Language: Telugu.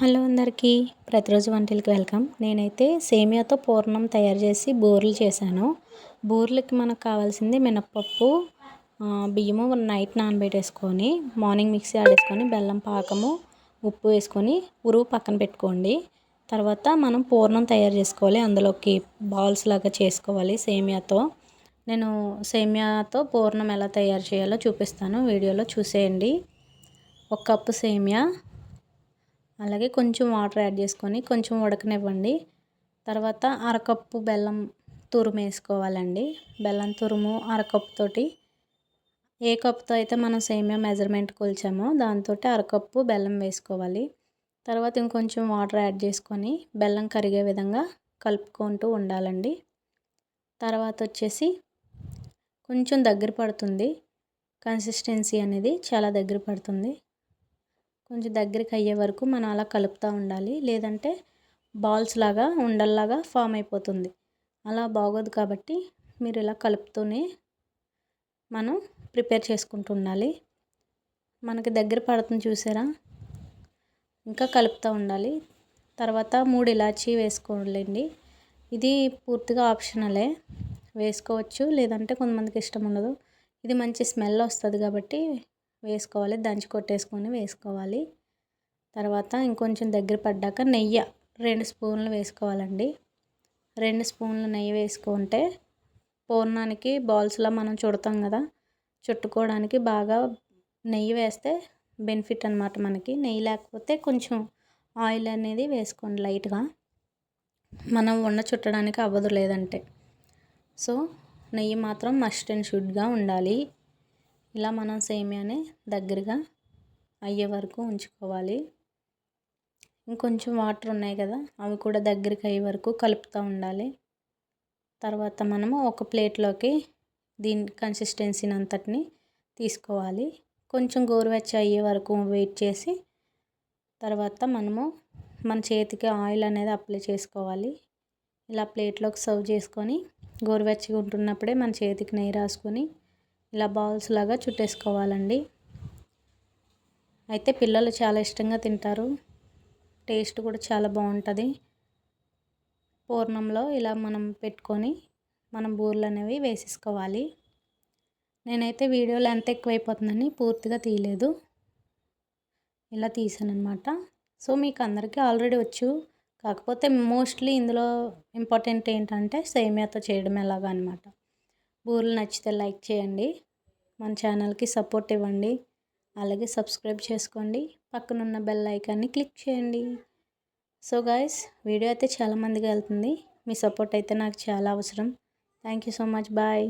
హలో అందరికీ. ప్రతిరోజు వంటలకి వెల్కమ్. నేనైతే సేమియాతో పూర్ణం తయారు చేసి బూరెలు చేశాను. బూరెలకి మనకు కావాల్సింది మినప్పప్పు బియ్యము నైట్ నానబెట్టేసుకొని మార్నింగ్ మిక్సీ ఆడేసుకొని బెల్లం పాకము ఉప్పు వేసుకొని ఉరువు పక్కన పెట్టుకోండి. తర్వాత మనం పూర్ణం తయారు చేసుకోవాలి. అందులోకి బాల్స్ లాగా చేసుకోవాలి సేమియాతో. నేను సేమియాతో పూర్ణం ఎలా తయారు చేయాలో చూపిస్తాను. వీడియోలో చూసేయండి. ఒక కప్పు సేమియా అలాగే కొంచెం వాటర్ యాడ్ చేసుకొని కొంచెం ఉడకనివ్వండి. తర్వాత అరకప్పు బెల్లం తురుము వేసుకోవాలండి. బెల్లం తురుము అరకప్పు తోటి ఏ కప్తో అయితే మనం సేమియా మెజర్మెంట్ కొలిచామో దాంతో అరకప్పు బెల్లం వేసుకోవాలి. తర్వాత ఇంకొంచెం వాటర్ యాడ్ చేసుకొని బెల్లం కరిగే విధంగా కలుపుకుంటూ ఉండాలండి. తర్వాత వచ్చేసి కొంచెం దగ్గర పడుతుంది. కన్సిస్టెన్సీ అనేది చాలా దగ్గర పడుతుంది. కొంచెం దగ్గరికి అయ్యే వరకు మనం అలా కలుపుతూ ఉండాలి. లేదంటే బాల్స్ లాగా ఉండల్లాగా ఫామ్ అయిపోతుంది. అలా బాగోదు కాబట్టి మీరు ఇలా కలుపుతూనే మనం ప్రిపేర్ చేసుకుంటూ ఉండాలి. మనకి దగ్గర పడుతుంది చూసారా? ఇంకా కలుపుతూ ఉండాలి. తర్వాత మూడు ఇలాచీ వేసుకోవాలండి ఇది పూర్తిగా ఆప్షనలే. వేసుకోవచ్చు. లేదంటే కొంతమందికి ఇష్టం ఉండదు. ఇది మంచి స్మెల్ వస్తుంది కాబట్టి వేసుకోవాలి దంచి కొట్టేసుకొని వేసుకోవాలి. తర్వాత ఇంకొంచెం దగ్గర పడ్డాక నెయ్యి రెండు స్పూన్లు వేసుకోవాలండి. రెండు స్పూన్లు నెయ్యి వేసుకుంటే పూర్ణానికి బాల్స్లో మనం చుడతాం కదా చుట్టుకోవడానికి బాగా నెయ్యి వేస్తే బెనిఫిట్ అనమాట మనకి. నెయ్యి లేకపోతే కొంచెం ఆయిల్ అనేది వేసుకోండి లైట్గా. మనం ఉన్న చుట్టడానికి అవ్వదు లేదంటే. సో నెయ్యి మాత్రం మస్ట్ అండ్ షుడ్గా ఉండాలి. ఇలా మనం సేమియాని దగ్గరగా అయ్యే వరకు ఉంచుకోవాలి. ఇంకొంచెం వాటర్ ఉన్నాయి కదా అవి కూడా దగ్గరికి అయ్యే వరకు కలుపుతూ ఉండాలి. తర్వాత మనము ఒక ప్లేట్లోకి దీని కన్సిస్టెన్సీని అంతటిని తీసుకోవాలి. కొంచెం గోరువెచ్చ అయ్యే వరకు వెయిట్ చేసి తర్వాత మనము మన చేతికి ఆయిల్ అనేది అప్లై చేసుకోవాలి. ఇలా ప్లేట్లోకి సర్వ్ చేసుకొని గోరువెచ్చగా ఉంటున్నప్పుడే మన చేతికి నెయ్యి రాసుకొని ఇలా బాల్స్ లాగా చుట్టేసుకోవాలండి. అయితే పిల్లలు చాలా ఇష్టంగా తింటారు. టేస్ట్ కూడా చాలా బాగుంటుంది. పూర్ణంలో ఇలా మనం పెట్టుకొని మనం బూరెలు అనేవి వేసేసుకోవాలి. నేనైతే వీడియోలో ఎంత ఎక్కువైపోతుందని పూర్తిగా తీయలేదు. ఇలా తీసాను అనమాట సో మీకు అందరికీ ఆల్రెడీ వచ్చు. కాకపోతే మోస్ట్లీ ఇందులో ఇంపార్టెంట్ ఏంటంటే సేమియాతో చేయడం ఎలాగా అనమాట బూరెలు నచ్చితే లైక్ చేయండి. మన ఛానల్కి సపోర్ట్ ఇవ్వండి. అలాగే సబ్స్క్రైబ్ చేసుకోండి. పక్కనున్న బెల్ ఐకాన్ని క్లిక్ చేయండి. సో గాయస్ వీడియో అయితే చాలామందికి వెళ్తుంది. మీ సపోర్ట్ అయితే నాకు చాలా అవసరం. Thank you so much. Bye.